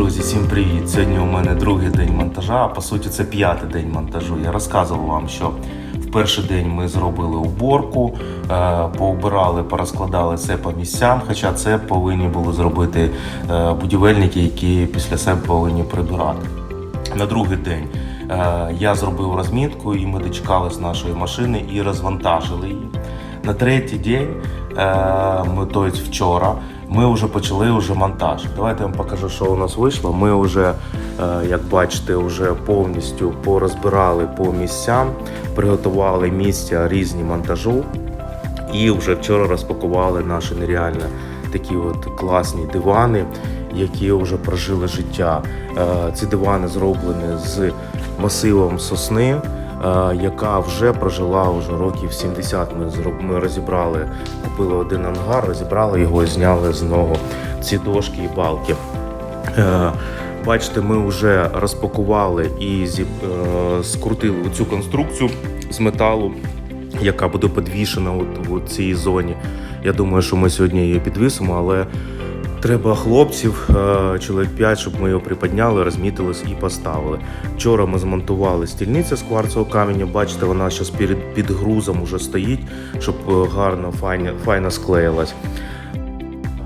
Друзі, всім привіт! Сьогодні у мене другий день монтажа, а по суті це п'ятий день монтажу. Я розказував вам, що в перший день ми зробили уборку, е, поубирали, порозкладали це по місцям, хоча це повинні були зробити е, будівельники, які після себе повинні прибирати. На другий день е, я зробив розмітку, і ми дочекались нашої машини і розвантажили її. На третій день, ми, тобто вчора, ми вже почали вже монтаж. Давайте я вам покажу, що у нас вийшло. Ми вже, е, як бачите, вже повністю порозбирали по місцям, приготували місця різні монтажу. І вже вчора розпакували наші нереально такі от класні дивани, які вже прожили життя. Е, Ці дивани зроблені з масивом сосни, е, яка вже прожила вже років 70. Ми ми розібрали, купили один ангар, розібрали його і зняли з нього ці дошки і балки. Е, Бачите, ми вже розпакували і е, скрутили цю конструкцію з металу, яка буде підвішена у цій зоні. Я думаю, що ми сьогодні її підвісимо, але треба хлопців, е, чоловік 5, щоб ми його приподняли, розмітились і поставили. Вчора ми змонтували стільницю з кварцевого каменю. Бачите, вона зараз перед під грузом вже стоїть, щоб е, гарно, файно, файно склеїлась.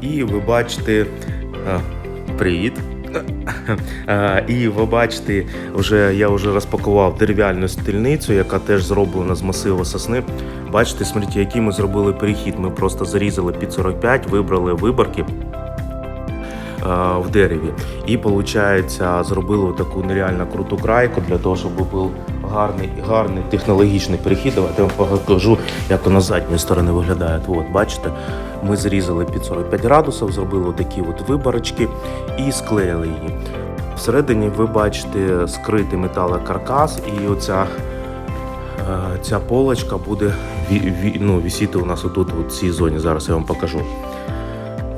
І ви бачите. е, Привіт. І ви бачите, вже я вже розпакував дерев'яну стільницю, яка теж зроблена з масиву сосни. Бачите, смотрите, який ми зробили перехід. Ми просто зарізали під 45, вибрали виборки в дереві. І виходить, зробили таку нереально круту крайку для того, щоб був гарний, гарний технологічний перехід. Давайте я вам покажу, як воно з задньої сторони виглядає. От, бачите, ми зрізали під 45 градусів, зробили такі от виборочки і склеїли її. Всередині ви бачите скритий металокаркас, і оця е, ця полочка буде ну, вісіти у нас отут, у цій зоні. Зараз я вам покажу.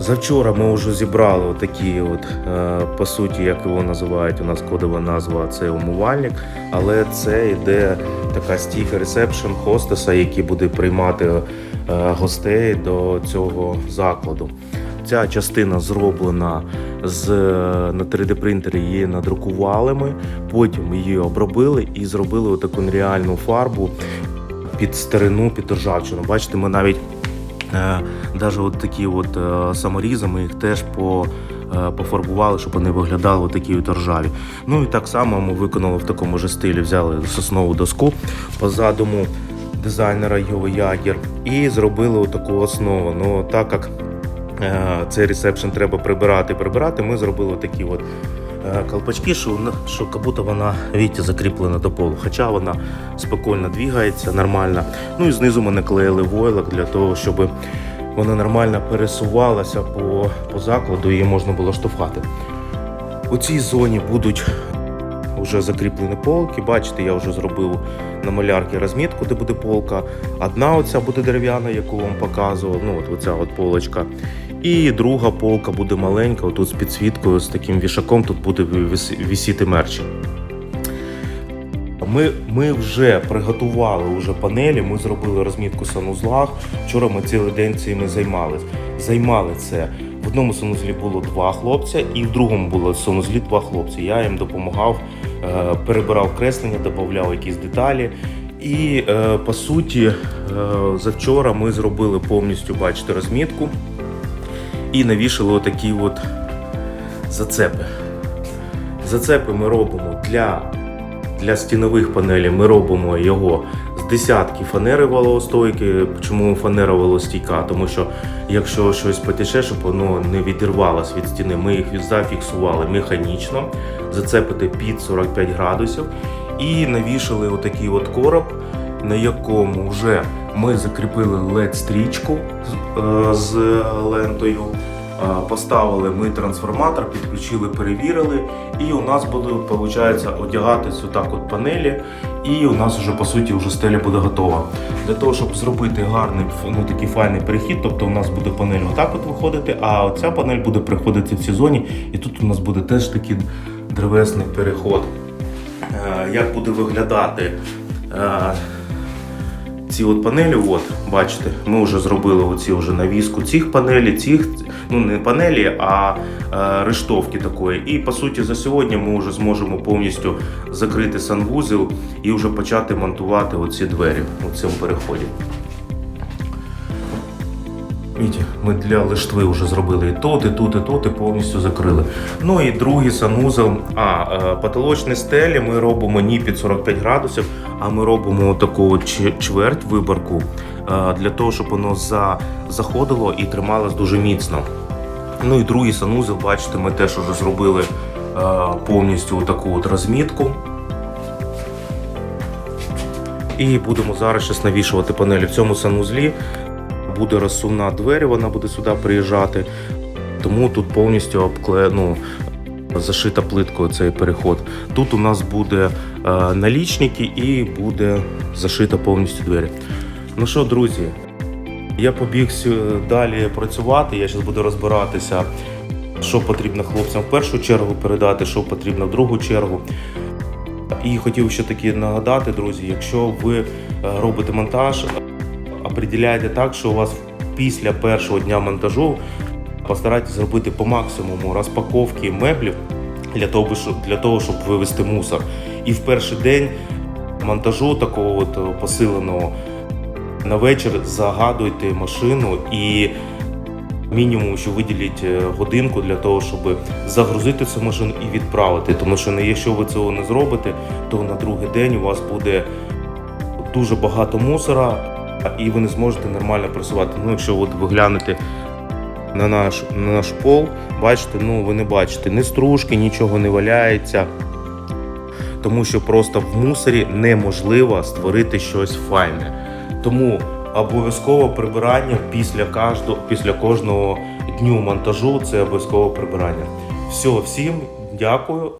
Завчора ми вже зібрали отакі, от, е, по суті, як його називають, у нас кодова назва це умивальник, але це йде така стійка ресепшн хостеса, який буде приймати е, гостей до цього закладу. Ця частина зроблена з на 3D принтері її надрукували ми, потім її обробили і зробили таку нереальну фарбу під старину, під ржавчину. Бачите, ми навіть е, навіть от такі от е, саморізи, ми їх теж по, е, пофарбували, щоб вони виглядали такі от ржаві. Ну і так само ми виконали в такому ж стилі, взяли соснову доску по задуму дизайнера Йови Ягір і зробили отаку основу. Ну так як е, цей ресепшн треба прибирати, прибирати, ми зробили такі от е, колпачки, що, що будто вона видите, закріплена до полу. Хоча вона спокійно двигається нормально. Ну і знизу ми наклеїли войлок для того, щоб вона нормально пересувалася по, по закладу і її можна було штовхати. У цій зоні будуть вже закріплені полки. Бачите, я вже зробив на малярці розмітку, де буде полка. Одна оця буде дерев'яна, яку вам показував. Ну, от оця от полочка. І друга полка буде маленька, тут з підсвіткою, з таким вішаком, тут буде вис- висіти мерч. Ми, ми вже приготували вже панелі, ми зробили розмітку санузлах. Вчора ми цілий день цим займалися. Займали це. В одному санузлі було два хлопця, і в другому було санузлі два хлопці. Я їм допомагав, перебирав креслення, додавав якісь деталі. І е, по суті, е, завчора ми зробили повністю, бачите, розмітку і навішали отакі от зацепи. Зацепи ми робимо для для стінових панелей ми робимо його десятки фанери вологостойки. Чому фанера вологостійка? Тому що якщо щось потече, щоб воно не відірвалося від стіни, ми їх зафіксували механічно, зацепити під 45 градусів і навішали отакий от короб, на якому вже ми закріпили LED-стрічку з, е, з лентою. Поставили ми трансформатор, підключили, перевірили, і у нас буде, виходить, одягатись отак от панелі, і у нас вже по суті вже стеля буде готова. Для того, щоб зробити гарний ну, такий файний перехід, тобто у нас буде панель отак от виходити, а оця панель буде приходити в цій зоні, і тут у нас буде теж такий древесний переход. Е, Як буде виглядати? е, ці от панелі, от, бачите, ми вже зробили оці вже навіску цих панелей, цих, ну не панелі, а е, рештовки такої. І по суті, за сьогодні ми вже зможемо повністю закрити санвузел і вже почати монтувати оці двері у цьому переході. Видите, ми для лиштви вже зробили і тут, і тут, і тут, і повністю закрили. Ну і другий санузел. А, е, потолочні стелі ми робимо не під 45 градусів, а ми робимо таку чверть виборку для того, щоб воно за, заходило і трималось дуже міцно. Ну і другий санузел, бачите, ми теж вже зробили е, повністю таку от розмітку. І будемо зараз щас навішувати панелі в цьому санузлі буде розсувна двері, вона буде сюди приїжджати. Тому тут повністю обкле... ну, зашита плиткою цей переход. Тут у нас буде е, налічники і буде зашита повністю двері. Ну що, друзі, я побіг далі працювати. Я зараз буду розбиратися, що потрібно хлопцям в першу чергу передати, що потрібно в другу чергу. І хотів ще таки нагадати, друзі, якщо ви е, робите монтаж, определяйте так, що у вас після першого дня монтажу постарайтесь зробити по максимуму розпаковки меблів для того, щоб, для того, щоб вивести мусор. І в перший день монтажу такого от е, посиленого на вечір загадуйте машину і мінімум, що виділіть е, годинку для того, щоб загрузити цю машину і відправити. Тому що якщо ви цього не зробите, то на другий день у вас буде дуже багато мусора, і ви не зможете нормально працювати. Ну, якщо от ви глянете на наш, на наш пол, бачите, ну ви не бачите ні стружки, нічого не валяється. Тому що просто в мусорі неможливо створити щось файне. Тому обов'язково прибирання після кожного, після кожного дню монтажу це обов'язково прибирання. Все, всім дякую.